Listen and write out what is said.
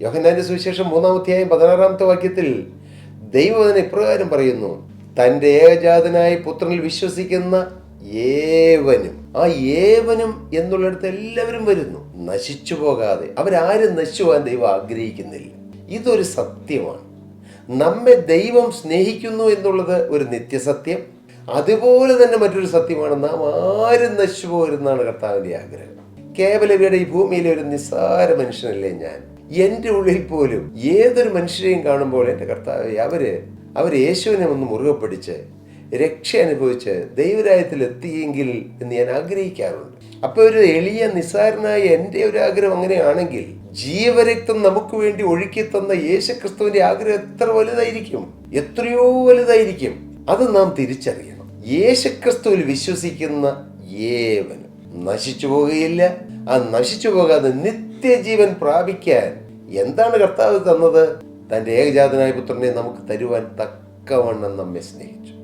യോഹന്നാന്റെ സുവിശേഷം മൂന്നാം അധ്യായം പതിനാറാമത്തെ വാക്യത്തിൽ ദൈവം ഇപ്രകാരം പറയുന്നു തന്റെ ഏകജാതനായ പുത്രനിൽ വിശ്വസിക്കുന്ന ഏവനും ആ ഏവനും എന്നുള്ളിടത്ത് എല്ലാവരും വരുന്നു നശിച്ചു പോകാതെ. അവരാരും നശിച്ചു പോകാൻ ദൈവം ആഗ്രഹിക്കുന്നില്ല. ഇതൊരു സത്യമാണ്. നമ്മെ ദൈവം സ്നേഹിക്കുന്നു എന്നുള്ളത് ഒരു നിത്യസത്യം. അതുപോലെ തന്നെ മറ്റൊരു സത്യമാണ് നാം ആരും നശിച്ചു പോകരുതെന്നാണ് കർത്താവിന്റെ ആഗ്രഹം. കേവലവിയുടെ ഈ ഭൂമിയിലെ ഒരു നിസ്സാര മനുഷ്യനല്ലേ ഞാൻ? എന്റെ ഉള്ളിൽ പോലും ഏതൊരു മനുഷ്യരെയും കാണുമ്പോൾ എന്റെ കർത്താവ് അവർ അവർ യേശുവിനെ ഒന്ന് മുറുകെ പിടിച്ച് രക്ഷ അനുഭവിച്ച് ദൈവരായത്തിൽ എത്തിയെങ്കിൽ എന്ന് ഞാൻ ആഗ്രഹിക്കാറുണ്ട്. അപ്പൊ ഒരു എളിയ നിസ്സാരനായ എന്റെ ഒരു ആഗ്രഹം അങ്ങനെയാണെങ്കിൽ ജീവരക്തം നമുക്ക് വേണ്ടി ഒഴുക്കി തന്ന യേശുക്രിസ്തുവിന്റെ ആഗ്രഹം എത്ര വലുതായിരിക്കും? എത്രയോ വലുതായിരിക്കും? അത് നാം തിരിച്ചറിയണം. യേശുക്രിസ്തുവിൽ വിശ്വസിക്കുന്ന ഏവനും നശിച്ചു പോകുകയില്ല ആ നശിച്ചു പോകാതെ നിത്യജീവൻ പ്രാപിക്കാൻ എന്താണ് കർത്താവ് തന്നത്? തന്റെ ഏകജാതനായ പുത്രനെ നമുക്ക് തരുവാൻ തക്കവണ്ണം നമ്മെ സ്നേഹിച്ചു.